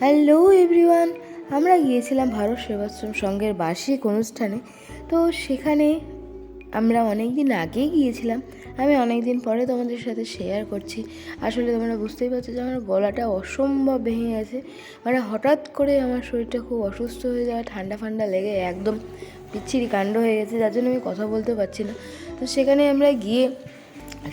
Hello everyone আমরা গিয়েছিলাম ভারত সেবাশ্রম সংঘের বার্ষিক অনুষ্ঠানে। তো সেখানে আমরা অনেক দিন আগেই গিয়েছিলাম। আমি অনেক দিন পরে তোমাদের সাথে শেয়ার করছি। আসলে তোমরা বুঝতেই পারছ যে আমার গলাটা অসম্ভব ভেঙে গেছে। মানে হঠাৎ করে আমার শরীরটা খুব অসুস্থ হয়ে যাওয়া, ঠান্ডা ফান্ডা লেগে একদম বিচ্ছিরি কাণ্ড হয়ে গেছে, যার জন্য আমি কথা বলতে পারছি না। তো সেখানে আমরা গিয়ে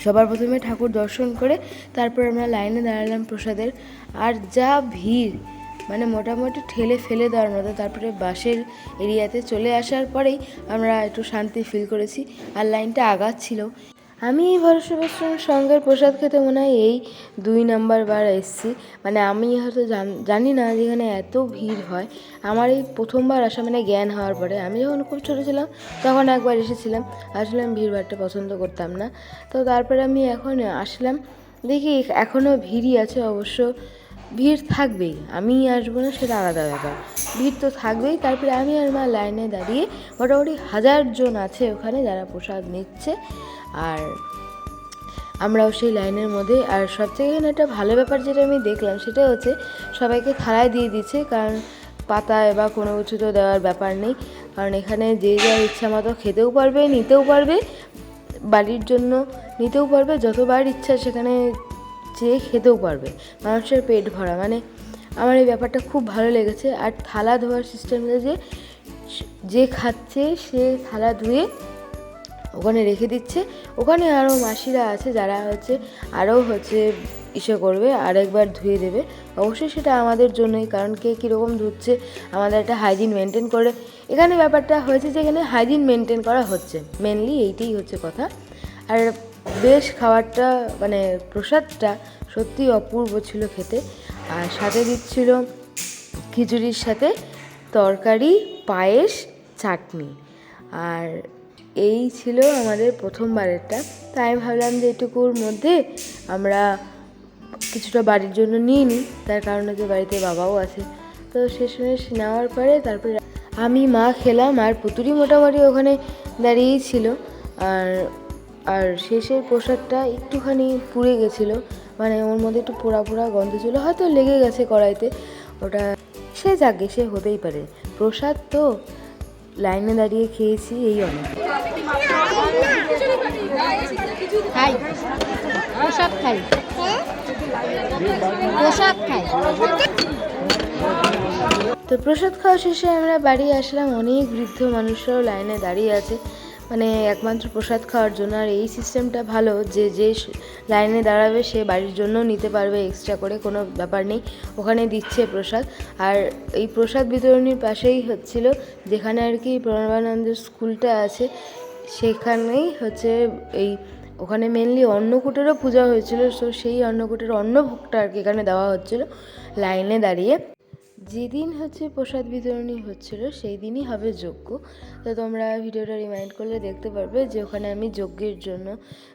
সবার প্রথমে ঠাকুর দর্শন করে তারপর আমরা লাইনে দাঁড়ালাম প্রসাদের। আর যা ভিড় মানে মোটামুটি ঠেলে ফেলে দেওয়ার মতো। তারপরে বাসের এরিয়াতে চলে আসার পরেই আমরা একটু শান্তি ফিল করেছি আর লাইনটা আগাচ্ছিল। আমি এই ভরসেবাশ্রম সঙ্গের প্রসাদ খেতে মনে হয় এই দুই নাম্বার বার এসেছি। মানে আমি হয়তো জান- না যেখানে এত ভিড় হয়। আমার এই প্রথমবার আসা মানে জ্ঞান হওয়ার পরে। আমি যখন খুব ছোটো ছিলাম, তখন একবার এসেছিলাম। আসলে আমি ভিড় ভাড়টা পছন্দ করতাম না। তো তারপরে আমি এখন আসলাম। দেখি এখনও ভিড়ই আছে অবশ্য। ভিড় থাকবেই। আমি আসব না সেটা আলাদা ব্যাপার। ভিড় তো থাকবেই। তারপরে আমি আর মা লাইনে দাঁড়িয়ে মোটামুটি হাজার জন আছে ওখানে যারা প্রসাদ নিচ্ছে। আর আমরাও সেই লাইনের মধ্যে। আর সবথেকে এখানে একটা ভালো ব্যাপার যেটা আমি দেখলাম সেটা হচ্ছে সবাইকে থালায় দিয়ে দিচ্ছে। কারণ পাতায় বা কোনো কিছু তো দেওয়ার ব্যাপার নেই। কারণ এখানে যে যার ইচ্ছা মতো খেতেও পারবে, নিতেও পারবে। বাড়ির জন্য নিতেও পারবে। যতবার ইচ্ছা সেখানে যেয়ে খেতেও পারবে। মানুষের পেট ভরা। মানে আমার এই ব্যাপারটা খুব ভালো লেগেছে। আর থালা ধোয়ার সিস্টেমটা যে যে খাচ্ছে, সে থালা ধুয়ে ওখানে রেখে দিচ্ছে। ওখানে আরও মাসিরা আছে যারা হচ্ছে আরও হচ্ছে ইসে করবে, আরেকবার ধুয়ে দেবে। অবশ্যই সেটা আমাদের জন্যই। কারণ কে কীরকম ধুচ্ছে, আমাদের একটা হাইজিন মেনটেন করে। এখানে ব্যাপারটা হয়েছে যে এখানে হাইজিন মেনটেন করা হচ্ছে। মেনলি এইটাই হচ্ছে কথা। আর বেশ খাবারটা মানে প্রসাদটা সত্যি অপূর্ব ছিল খেতে। আর সাথে দিচ্ছিল খিচুড়ির সাথে তরকারি, পায়েস, চাটনি। আর এই ছিল আমাদের প্রথমবারেরটা। তাই আমি ভাবলাম যে এটুকুর মধ্যে আমরা কিছুটা বাড়ির জন্য নিয়ে নিই। তার কারণ হচ্ছে বাড়িতে বাবাও আছে। তো শেষমেশ নেওয়ার পরে তারপরে আমি, মা, খেলাম। আর পুতুরি মোটামুটি ওখানে দাঁড়িয়েই ছিল। আর আর শেষের প্রসাদটা একটুখানি পুড়ে গেছিল। মানে ওর মধ্যে একটু পোড়া পোড়া গন্ধ ছিল হয়তো লেগে গেছে কড়াইতে। ওটা সে যাকে সে হতেই পারে। প্রসাদ তো লাইনে দাঁড়িয়ে খেয়েছি এই অনেক। খাই। প্রসাদ খাই। প্রসাদ খাই। তো প্রসাদ খাওয়া শেষে আমরা বাড়ি আসলাম। অনেক বৃদ্ধ মানুষরাও লাইনে দাঁড়িয়ে আছে। মানে একমাত্র প্রসাদ খাওয়ার জন্য। আর এই সিস্টেমটা ভালো যে যে লাইনে দাঁড়াবে সে বাড়ির জন্যও নিতে পারবে এক্সট্রা করে কোনো ব্যাপার নেই। ওখানে দিচ্ছে প্রসাদ। আর এই প্রসাদ বিতরণীর পাশেই হচ্ছিল যেখানে আর কি প্রণবানন্দের স্কুলটা আছে, সেখানেই হচ্ছে এই ওখানে মেনলি অন্নকূটেরও পূজা হয়েছিল। তো সেই অন্নকূটের অন্নভোগটা আর কি এখানে দেওয়া হচ্ছিল লাইনে দাঁড়িয়ে। যেদিন হচ্ছে প্রসাদ বিতরণী হচ্ছিল সেই দিনই হবে যজ্ঞ। তো তোমরা ভিডিওটা রিমাইন্ড করলে দেখতে পারবে যে ওখানে আমি যজ্ঞের জন্য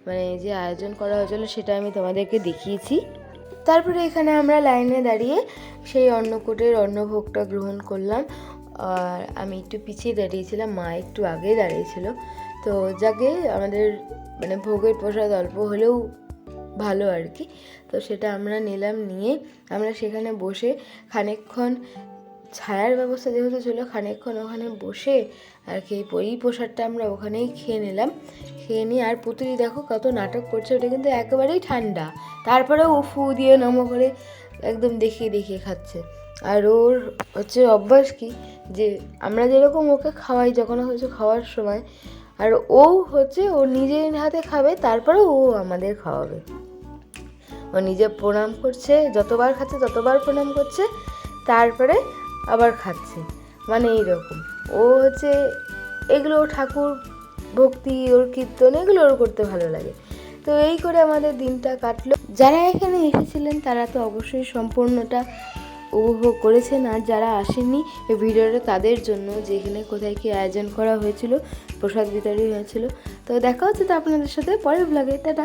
মানে যে আয়োজন করা হয়েছিল সেটা আমি তোমাদেরকে দেখিয়েছি। তারপরে এখানে আমরা লাইনে দাঁড়িয়ে সেই অন্নকূটের অন্নভোগটা গ্রহণ করলাম। আর আমি একটু পিছিয়ে দাঁড়িয়েছিলাম, মা একটু আগে দাঁড়িয়েছিল। তো যাকে আমাদের মানে ভোগের প্রসাদ অল্প হলেও ভালো আর কি। তো সেটা আমরা নিলাম, নিয়ে আমরা সেখানে বসে খানিকক্ষণ ছায়ার ব্যবস্থা যেহেতু ছিল, খানিকক্ষণ ওখানে বসে আর কি এই প্রসাদটা আমরা ওখানেই খেয়ে নিলাম। খেয়ে নিয়ে আর পুতুলি দেখো কত নাটক করছে, ওটা কিন্তু একেবারেই ঠান্ডা। তারপরেও ও ফু দিয়ে নমো করে একদম দেখিয়ে দেখিয়ে খাচ্ছে। আর ওর হচ্ছে অভ্যাস কি, যে আমরা যেরকম ওকে খাওয়াই, যখন হচ্ছে খাওয়ার সময় আর ও হচ্ছে ও নিজের হাতে খাবে, তারপরে ও আমাদের খাওয়াবে। ও নিজে প্রণাম করছে, যতবার খাচ্ছে, ততবার প্রণাম করছে, তারপরে আবার খাচ্ছে। মানে এইরকম। ও হচ্ছে, এগুলো ঠাকুর ভক্তি, ওর কীর্তন, এগুলো ওর করতে ভালো লাগে। তো এই করে আমাদের দিনটা কাটলো। যারা এখানে এসেছিলেন, তারা তো অবশ্যই সম্পূর্ণটা উপভোগ করেছেন আর যারা আসেনি এই ভিডিওটা তাদের জন্য যেখানে কোথায় কি আয়োজন করা হয়েছিল, প্রসাদ বিতরণ হয়েছিল। তো দেখা হচ্ছে তো আপনাদের সাথে পরের ব্লগে টাটা।